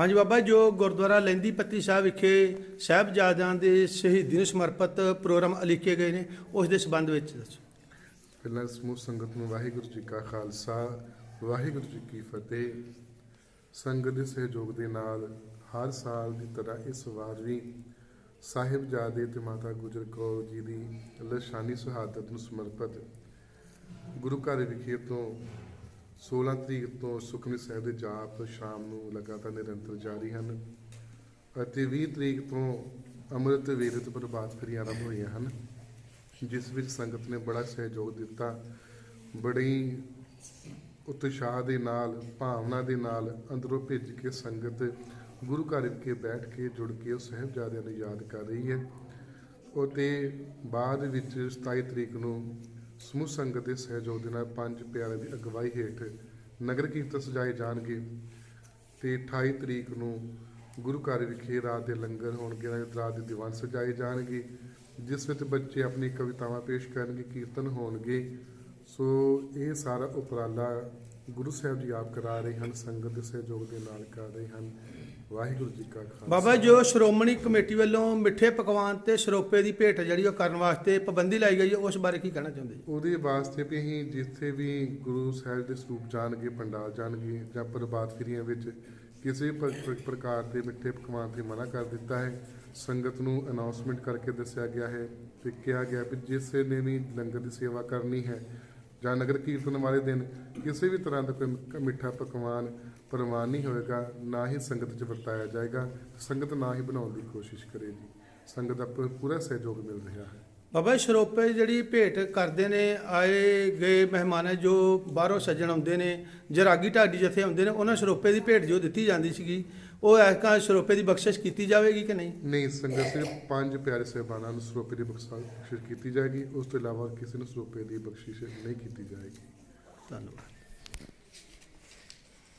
ਹਾਂਜੀ ਬਾਬਾ ਜੋ ਗੁਰਦੁਆਰਾ ਲਹਿੰਦੀ ਪੱਤੀ ਸਾਹਿਬ ਵਿਖੇ ਸਾਹਿਬਜ਼ਾਦਿਆਂ ਦੇ ਸ਼ਹੀਦੀ ਨੂੰ ਸਮਰਪਿਤ ਪ੍ਰੋਗਰਾਮ ਅਲੀਕੇ ਗਏ ਨੇ, ਉਸ ਦੇ ਸੰਬੰਧ ਵਿੱਚ ਦੱਸੋ। ਪਹਿਲਾਂ ਸਮੂਹ ਸੰਗਤ ਨੂੰ ਵਾਹਿਗੁਰੂ ਜੀ ਕਾ ਖਾਲਸਾ, ਵਾਹਿਗੁਰੂ ਜੀ ਕੀ ਫਤਿਹ। ਸੰਗਤ ਦੇ ਸਹਿਯੋਗ ਦੇ ਨਾਲ ਹਰ ਸਾਲ ਦੀ ਤਰ੍ਹਾਂ ਇਸ ਵਾਰ ਵੀ ਸਾਹਿਬਜ਼ਾਦੇ ਤੇ ਮਾਤਾ ਗੁਜਰ ਕੌਰ ਜੀ ਦੀ ਲਸ਼ਾਨੀ ਸ਼ਹਾਦਤ ਨੂੰ ਸਮਰਪਿਤ ਗੁਰੂ ਘਰ ਵਿਖੇ ਤੋਂ 16 ਤਰੀਕ ਤੋਂ ਸੁਖਮਨੀ ਸਾਹਿਬ ਦੇ ਜਾਪ ਸ਼ਾਮ ਨੂੰ ਲਗਾਤਾਰ ਨਿਰੰਤਰ ਜਾਰੀ ਹਨ ਅਤੇ 20 ਤਰੀਕ ਤੋਂ ਅੰਮ੍ਰਿਤ ਵੇਰਤ ਪ੍ਰਭਾਤ ਫੇਰੀਆਂ ਆਰੰਭ ਹੋਈਆਂ ਹਨ, ਜਿਸ ਵਿੱਚ ਸੰਗਤ ਨੇ ਬੜਾ ਸਹਿਯੋਗ ਦਿੱਤਾ। ਬੜੀ ਉਤਸ਼ਾਹ ਦੇ ਨਾਲ, ਭਾਵਨਾ ਦੇ ਨਾਲ ਅੰਦਰੋਂ ਭਿੱਜ ਕੇ ਸੰਗਤ ਗੁਰੂ ਘਰ ਵਿਖੇ ਬੈਠ ਕੇ ਜੁੜ ਕੇ ਉਹ ਸਾਹਿਬਜ਼ਾਦਿਆਂ ਨੂੰ ਯਾਦ ਕਰ ਰਹੀ ਹੈ। ਅਤੇ ਬਾਅਦ ਵਿੱਚ 27 ਤਰੀਕ ਨੂੰ ਸਮੂਹ ਸੰਗਤ ਦੇ ਸਹਿਯੋਗ ਦੇ ਨਾਲ ਪੰਜ ਪਿਆਰਿਆਂ ਦੀ ਅਗਵਾਈ ਹੇਠ ਨਗਰ ਕੀਰਤਨ ਸਜਾਏ ਜਾਣਗੇ ਤੇ 28 ਤਰੀਕ ਨੂੰ ਗੁਰੂ ਘਰ ਵਿਖੇ ਰਾਤ ਦੇ ਲੰਗਰ ਹੋਣਗੇ, ਰਾਤ ਦੇ ਦੀਵਾਨ ਸਜਾਏ ਜਾਣਗੇ, ਜਿਸ ਵਿੱਚ ਬੱਚੇ ਆਪਣੀ ਕਵਿਤਾਵਾਂ ਪੇਸ਼ ਕਰਨਗੇ, ਕੀਰਤਨ ਹੋਣਗੇ। ਸੋ ਇਹ ਸਾਰਾ ਉਪਰਾਲਾ ਗੁਰੂ ਸਾਹਿਬ ਜੀ ਆਪ ਕਰਾ ਰਹੇ ਹਨ, ਸੰਗਤ ਦੇ ਸਹਿਯੋਗ ਦੇ ਨਾਲ ਕਰ ਰਹੇ ਹਨ। ਵਾਹਿਗੁਰੂ ਜੀ ਕਾ ਖਾਲਸਾ। ਬਾਬਾ ਜੋ ਸ਼੍ਰੋਮਣੀ ਕਮੇਟੀ ਵੱਲੋਂ ਮਿੱਠੇ ਪਕਵਾਨ ਤੇ ਸਰੋਪੇ ਦੀ ਭੇਟ ਜਿਹੜੀ ਉਹ ਕਰਨ ਵਾਸਤੇ ਪਾਬੰਦੀ ਲਾਈ ਗਈ ਹੈ ਉਸ ਬਾਰੇ ਕੀ ਕਹਿਣਾ ਚਾਹੁੰਦੇ ਜੀ? ਉਹਦੇ ਵਾਸਤੇ ਵੀ ਅਸੀਂ ਜਿੱਥੇ ਵੀ ਗੁਰੂ ਸਾਹਿਬ ਦੇ ਸਰੂਪ ਜਾਣਗੇ ਪੰਡਾਲ ਜਾਣਗੇ ਜਾਂ ਪ੍ਰਭਾਤ ਫੇਰੀਆਂ ਵਿੱਚ ਕਿਸੇ ਵੀ ਪ੍ਰ- ਪ੍ਰ- ਪ੍ਰਕਾਰ ਦੇ ਮਿੱਠੇ ਪਕਵਾਨ ਤੇ ਮਨਾ ਕਰ ਦਿੱਤਾ ਹੈ ਸੰਗਤ ਨੂੰ ਅਨਾਉਂਸਮੈਂਟ ਕਰਕੇ ਦੱਸਿਆ ਗਿਆ ਹੈ ਤੇ ਕਿਹਾ ਗਿਆ ਵੀ ਜਿਸ ਨੇ ਵੀ ਲੰਗਰ ਦੀ ਸੇਵਾ ਕਰਨੀ ਹੈ ਜਾਂ ਨਗਰ ਕੀਰਤਨ ਵਾਲੇ ਦਿਨ ਕਿਸੇ ਵੀ ਤਰ੍ਹਾਂ ਦਾ ਕੋਈ ਮਿੱਠਾ ਪਕਵਾਨ ਪ੍ਰਵਾਨ ਨਹੀਂ ਹੋਏਗਾ, ਨਾ ਹੀ ਸੰਗਤ 'ਚ ਵਰਤਾਇਆ ਜਾਏਗਾ, ਸੰਗਤ ਨਾ ਹੀ ਬਣਾਉਣ ਦੀ ਕੋਸ਼ਿਸ਼ ਕਰੇਗੀ ਸੰਗਤ ਦਾ ਪ- ਪੂਰਾ ਸਹਿਯੋਗ ਮਿਲ ਰਿਹਾ ਹੈ। ਬਾਬਾ ਸਰੋਪੇ ਜਿਹੜੀ ਭੇਟ ਕਰਦੇ ਨੇ ਆਏ ਗਏ ਮਹਿਮਾਨ ਜੋ ਬਾਹਰੋਂ ਸੱਜਣ ਆਉਂਦੇ ਨੇ ਜਰਾਗੀ ਢਾਡੀ ਜਥੇ ਆਉਂਦੇ ਨੇ ਉਹਨਾਂ ਸਰੋਪੇ ਦੀ ਭੇਟ ਜੋ ਦਿੱਤੀ ਜਾਂਦੀ ਸੀਗੀ ਉਹ ਐਸਕਾ ਸਰੋਪੇ ਦੀ ਬਖਸ਼ਿਸ਼ ਕੀਤੀ ਜਾਵੇਗੀ ਕਿ ਨਹੀਂ? ਨਹੀਂ ਸੰਗਤ ਸਿਰਫ ਪੰਜ ਪਿਆਰੇ ਸਹਿਬਾਨਾਂ ਨੂੰ ਸਰੋਪੇ ਦੀ ਬਖਸ਼ਿਸ਼ ਕੀਤੀ ਜਾਏਗੀ ਉਸ ਤੋਂ ਇਲਾਵਾ ਕਿਸੇ ਨੂੰ ਸਰੋਪੇ ਦੀ ਬਖਸ਼ਿਸ਼ ਨਹੀਂ ਕੀਤੀ ਜਾਏਗੀ। ਧੰਨਵਾਦ।